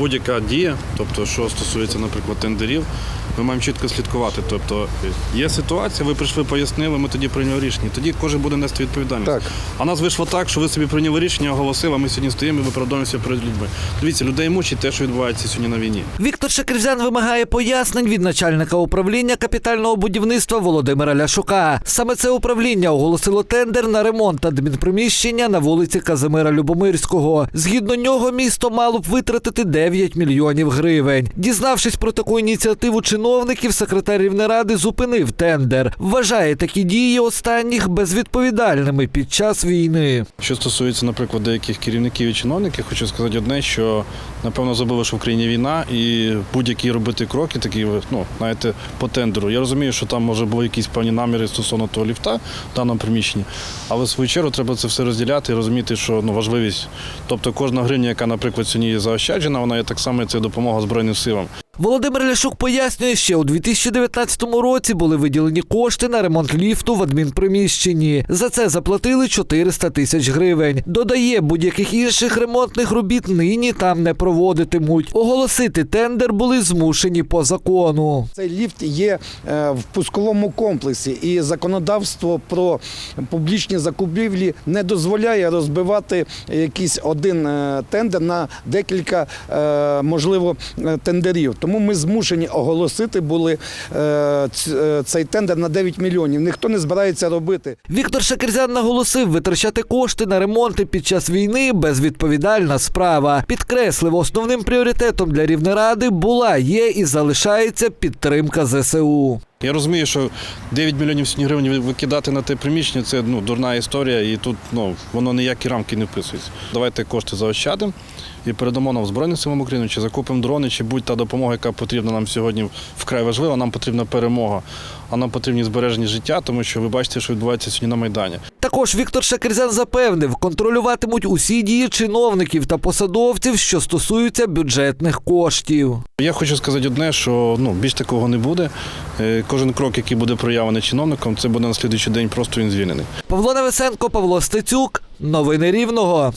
будь-яка дія, тобто, що стосується, наприклад, тендерів, ми маємо чітко слідкувати. Тобто є ситуація, ви прийшли, пояснили, ми тоді прийняли рішення. Тоді кожен буде нести відповідальність. Так. А нас вийшло так, що ви собі прийняли рішення, оголосили, а ми сьогодні стоїмо і виправдовуємося перед людьми. Дивіться, людей мучить те, що відбувається сьогодні на війні. Віктор Шакирзян вимагає пояснень від начальника управління капітального будівництва Володимира Ляшука. Саме це управління оголосило тендер на ремонт адмінприміщення на вулиці Казимира Любомирського. Згідно нього, місто мало б витратити 9 мільйонів гривень. Дізнавшись про таку ініціативу чиновників, секретар Рівнеради зупинив тендер. Вважає такі дії останніх безвідповідальними під час війни. Що стосується, наприклад, деяких керівників і чиновників, хочу сказати одне, що напевно забули, що в країні війна, і будь-які робити кроки, такі ну, знаєте, по тендеру. Я розумію, що там може були якісь певні наміри стосовно того ліфта в даному приміщенні, але в свою чергу треба це все розділяти і розуміти, що ну важливість. Тобто кожна гривня, яка, наприклад, сьогодні є заощаджена, вона так само це допомога Збройним силам. Володимир Ляшук пояснює, що у 2019 році були виділені кошти на ремонт ліфту в адмінприміщенні. За це заплатили 400 тисяч гривень. Додає, будь-яких інших ремонтних робіт нині там не проводитимуть. Оголосити тендер були змушені по закону. Цей ліфт є е, в пусковому комплексі, і законодавство про публічні закупівлі не дозволяє розбивати якийсь один е, тендер на декілька, е, можливо, тендерів. Тому ми змушені оголосити були е, е, цей тендер на 9 мільйонів. Ніхто не збирається робити. Віктор Шакерзян наголосив, витрачати кошти на ремонти під час війни безвідповідальна справа. Підкреслив, основним пріоритетом для Рівнеради була, є і залишається підтримка ЗСУ. Я розумію, що 9 мільйонів сьогодні гривень викидати на те приміщення це ну, дурна історія, і тут ну, воно ніякі рамки не вписується. Давайте кошти заощадимо і передамо нам Збройним силам України, чи закупимо дрони, чи будь-та допомога, яка потрібна нам сьогодні вкрай важлива. Нам потрібна перемога, а нам потрібні збережені життя, тому що ви бачите, що відбувається сьогодні на Майдані. Також Віктор Шакирзян запевнив, контролюватимуть усі дії чиновників та посадовців, що стосуються бюджетних коштів. Я хочу сказати одне, що ну, більш такого не буде. Е, Кожен крок, який буде проявлений чиновником, це буде на слідуючий день просто він звільнений. Павло Невесенко, Павло Стецюк. Новини Рівного.